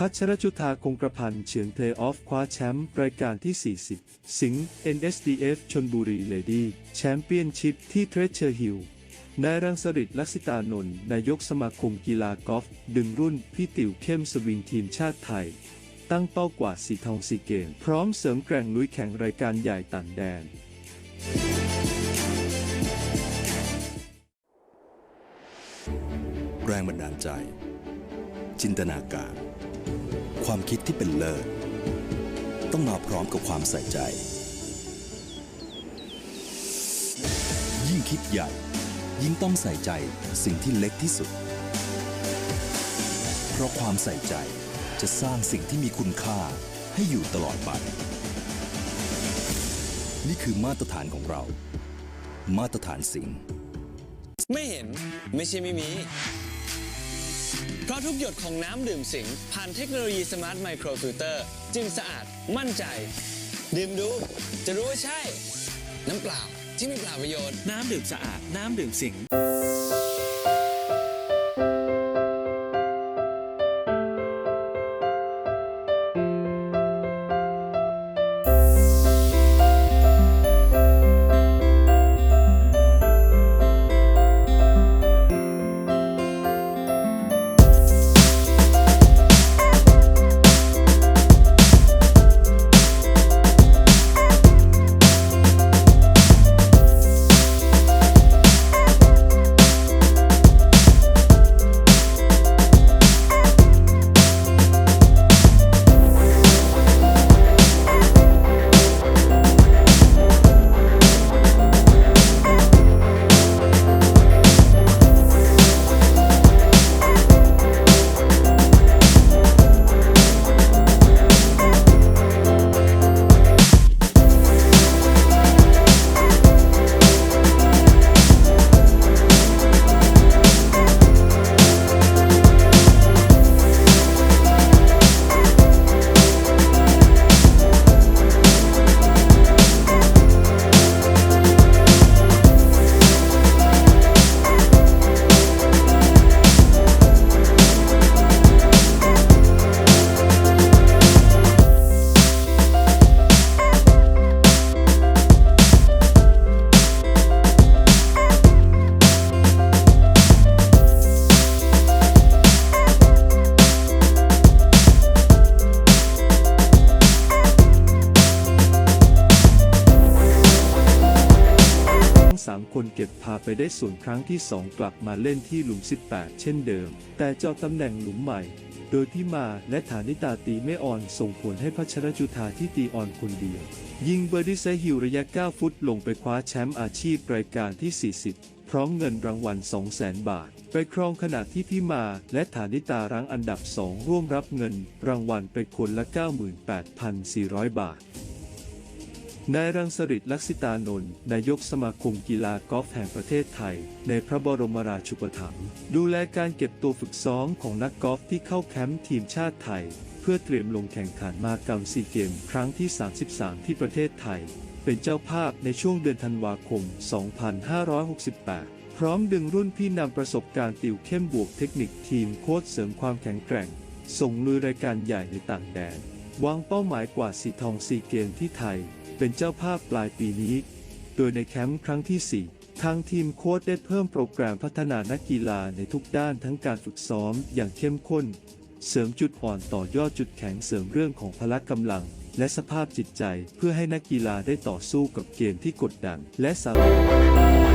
พัชรจุธาคงกระพันเฉืองเพลย์ออฟคว้าแชมป์รายการที่ 40 สิงห์ NSDF ชนบุรีเลดี้แชมเปี้ยนชิพที่เทรเชอร์ฮิลนายรังสฤษดิลักษิตานนท์นายกสมาคมกีฬากอล์ฟดึงรุ่นพี่ติ๋วเข้มสวิงทีมชาติไทย ตั้งเป้ากว่าสีทองสีเกม พร้อมเสริมแกร่งลุยแข่งรายการใหญ่ต่างแดนแรงบันดาลใจ จินตนาการ ความคิดที่เป็นเลิศต้องมาพร้อมกับความใส่ใจ ยิ่งคิดใหญ่ ยิ่งต้องใส่ใจสิ่งที่เล็กที่สุด เพราะความใส่ใจจะสร้างสิ่งที่มีคุณค่าให้อยู่ตลอดไป นี่คือมาตรฐานของเรา มาตรฐานสิ่ง ไม่เห็นไม่ใช่ไม่มี เพราะทุกหยดของน้ำดื่มสิงผ่านเทคโนโลยีสมาร์ทไมโครฟิลเตอร์จึงสะอาดมั่นใจ ดื่มดู จะรู้ว่าใช่ น้ำเปล่าที่ไม่เปล่าประโยชน์ น้ำดื่มสะอาด น้ำดื่มสิง ทั้งคนเก็บพาไปได้ส่วนครั้งที่ 2 กลับมาเล่นที่หลุม 18 เช่นเดิม แต่เจาะตำแหน่งหลุมใหม่ โดยที่มาและฐานิตาตีไม่อ่อนส่งผลให้พัชรจุธาที่ตีอ่อนคนเดียว ยิงเบอร์ดี้ไซฮิวระยะ 9 ฟุตลงไปคว้าแชมป์อาชีพรายการที่ 40 พร้อมเงินรางวัล 200,000 บาท ไปครองขณะที่พี่มาและฐานิตารั้งอันดับ 2 ร่วมรับเงินรางวัลไปคนละ 98,400 บาท นายรังสฤษดิ์ลักษิตานนท์นายกสมาคมกีฬากอล์ฟแห่งประเทศไทย ในพระบรมราชูปถัมภ์ดูแลการเก็บตัวฝึกซ้อมของนักกอล์ฟที่เข้าแคมป์ทีมชาติไทย เพื่อเตรียมลงแข่งขันมากรรมซีเกมครั้งที่ 33 ที่ประเทศไทย เป็นเจ้าภาพในช่วงเดือนธันวาคม 2568 พร้อมดึงรุ่นพี่นำประสบการณ์ติวเข้มบวกเทคนิคทีมโค้ชเสริมความแข็งแกร่ง ส่งลุยรายการใหญ่ในต่างแดนวางเป้าหมายกว่าสีทองซีเกมที่ไทย เป็นเจ้าภาพปลายปีนี้ โดยในแคมป์ครั้งที่ 4 ทางทีมโค้ชได้เพิ่มโปรแกรมพัฒนานักกีฬาในทุกด้านทั้งการฝึกซ้อมอย่างเข้มข้น เสริมจุดอ่อนต่อยอดจุดแข็งเสริมเรื่องของพละกำลัง และสภาพจิตใจเพื่อให้นักกีฬาได้ต่อสู้กับเกมที่กดดันและสามารถ